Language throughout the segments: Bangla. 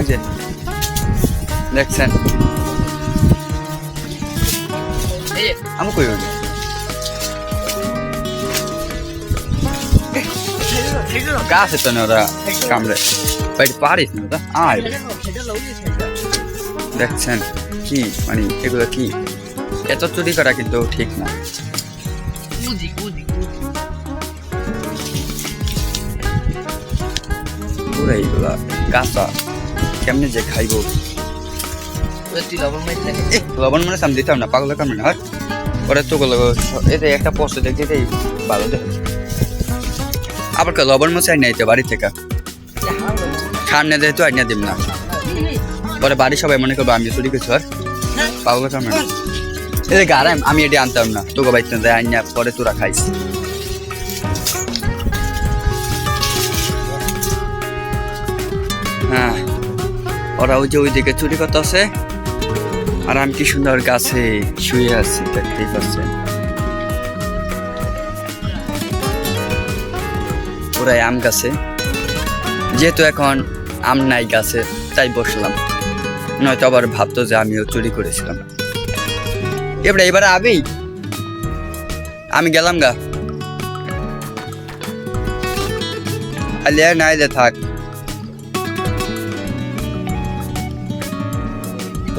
ওই যে দেখছেন? এই যে, আমি কই ওই গাছে তো না ওরা কামড়ে। বাড়ি পারিস না ওরা? আয়। দেখছেন? কি? মানে এগুলো কি? এত চুরি করা কিন্তু ঠিক না। পুরো এইগুলা গাছা। কেমনে যে খাইবো? লবণ। মানে সাম দিতাম না পাগলা কামড়ে না হয়? ওরা তো গুলো এতে একটা পোস্ট দেখতে এটাই ভালো দেখে। আবার কে লবণ মশাই নাইতে বাড়ি থেকে? খান না দেয় তো আইনা দিম না। পরে বাড়ি সবাই মনে করব আমি চুরি করছি আর পাগলা না। এই গারাম আমি এটি আনতাম না। তোকে বাইতে দেয় আইনা পরে তোরা খাইস। হ্যাঁ। ওরা ওই যে ওইদিকে চুরি করতে আছে আর আমি কি সুন্দর গাছে শুয়ে আছি, দেখতেই পাচ্ছেন। ওরাই আম গাছে। যেহেতু এখন আম নাই গাছে, তাই বসলাম। নয়তো আবার ভাবতো যে আমিও চুরি করেছিলাম। এবারে এবারে আবি আমি গেলাম গা। আলিয়া নাইলে থাক।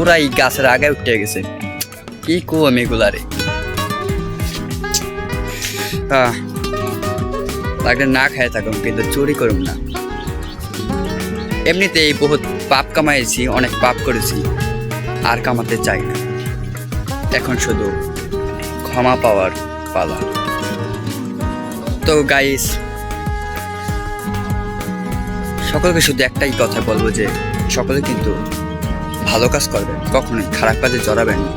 পুরাই গাছের আগে উঠে গেছে। কি কো আমি এগুলারে? লাগলে না খাই থাকুন কিন্তু চুরি করুম না। এমনিতেই বহুত পাপ কামাইছি, অনেক পাপ করেছি, আর কামাতে চাই না। এখন শুধু ক্ষমা পাওয়ার পালা। তো গাইস সকলকে শুধু একটাই কথা বলব যে, সকলে কিন্তু ভালো কাজ করবেন, কখনোই খারাপ কাজে জড়াবেন না।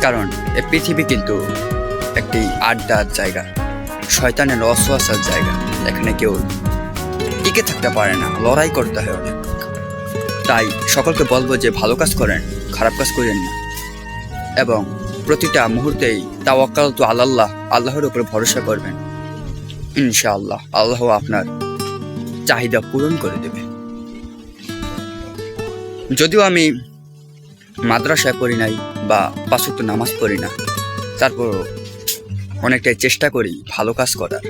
কারণ এই পৃথিবী কিন্তু একটি আড্ডার জায়গা, শয়তানের অসুয়াশার জায়গা, এখানে কেউ টিকে থাকতে পারে না, লড়াই করতে হয় অনেক। তাই সকলকে বলব যে ভালো কাজ করেন, খারাপ কাজ করেন না। এবং প্রতিটা মুহূর্তেই তাওয়াক্কাল তো আল্লাহ আল্লাহর উপর ভরসা করবেন। ইনশাআল্লাহ, আল্লাহ আপনার চাহিদা পূরণ করে দেবে। যদিও আমি মাদ্রাসায় পড়ি নাই বা পাঁচক্ত নামাজ পড়ি না, তারপর অনেকটাই চেষ্টা করি ভালো কাজ করার।